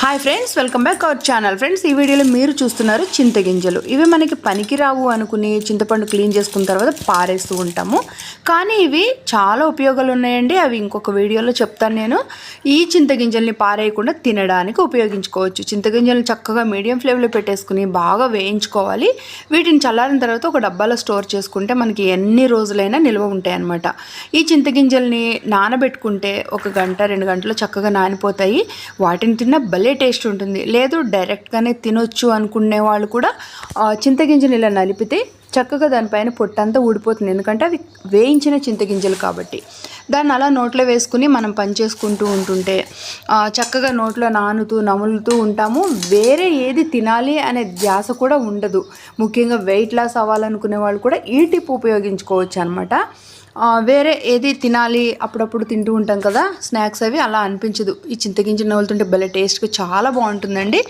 Hi friends welcome back our channel friends ఈ వీడియోలో మీరు చూస్తున్నారు చింతగింజలు ఇవి మనకి పనికిరావు అనుకుని చింతపండు క్లీన్ చేసుకున్న తర్వాత పారేస్తూ ఉంటాము. కానీ ఇవి చాలా ఉపయోగాలు ఉన్నాయండి. అవి ఇంకొక వీడియోలో చెప్తాను నేను. ఈ చింతగింజల్ని పారేయకుండా తినడానికి ఉపయోగించుకోవచ్చు. చింతగింజలను చక్కగా మీడియం ఫ్లేమ్లో పెట్టేసుకుని బాగా వేయించుకోవాలి. వీటిని చల్లారిన తర్వాత ఒక డబ్బాలో స్టోర్ చేసుకుంటే మనకి ఎన్ని రోజులైనా నిల్వ ఉంటాయి అన్నమాట ఈ చింతగింజల్ని నానబెట్టుకుంటే ఒక గంట రెండు గంటలు చక్కగా నానిపోతాయి. వాటిని తిన్న భలే టేస్ట్ ఉంటుంది. లేదు డైరెక్ట్గానే తినొచ్చు అనుకునే వాళ్ళు కూడా చింతగింజలు ఇలా నలిపితే చక్కగా దానిపైన పొట్టంతా ఊడిపోతుంది. ఎందుకంటే అవి వేయించిన చింతగింజలు కాబట్టి. దాన్ని అలా నోట్లో వేసుకుని మనం పని చేసుకుంటూ ఉంటుంటే చక్కగా నోట్లో నానుతూ నములుతూ ఉంటాము. వేరే ఏది తినాలి అనే ధ్యాస కూడా ఉండదు. ముఖ్యంగా వెయిట్ లాస్ అవ్వాలనుకునే వాళ్ళు కూడా ఈ టిప్ ఉపయోగించుకోవచ్చు అనమాట వేరే ఏది తినాలి అప్పుడప్పుడు తింటూ ఉంటాం కదా స్నాక్స్ అవి అలా అనిపించదు. ఈ చింతగింజ నవ్వులుతుంటే భలే టేస్ట్గా చాలా బాగుంటుందండి.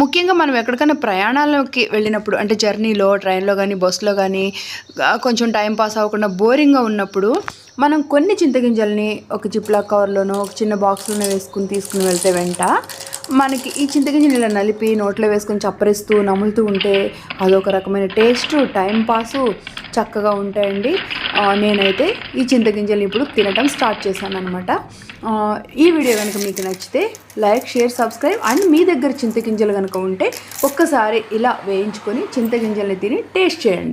ముఖ్యంగా మనం ఎక్కడికైనా ప్రయాణాలకి వెళ్ళినప్పుడు అంటే జర్నీలో ట్రైన్లో కానీ బస్సులో కానీ కొంచెం టైం పాస్ అవ్వకుండా బోరింగ్గా ఉన్నప్పుడు మనం కొన్ని చింతగింజల్ని ఒక జిప్లా కవర్లోనో ఒక చిన్న బాక్స్లోనో వేసుకుని తీసుకుని వెళ్తే వెంట మనకి ఈ చింతగింజలు ఇలా నలిపి నోట్లో వేసుకొని చప్పరిస్తూ నములుతూ ఉంటే అదొక రకమైన టేస్ట్ టైం పాసు చక్కగా ఉంటాయండి. నేనైతే ఈ చింతగింజల్ని ఇప్పుడు తినటం స్టార్ట్ చేశాను అనమాట ఈ వీడియో కనుక మీకు నచ్చితే లైక్ షేర్ సబ్స్క్రైబ్ అండ్ మీ దగ్గర చింతగింజలు కనుక ఉంటే ఒక్కసారి ఇలా వేయించుకొని చింతగింజల్ని తిని టేస్ట్ చేయండి.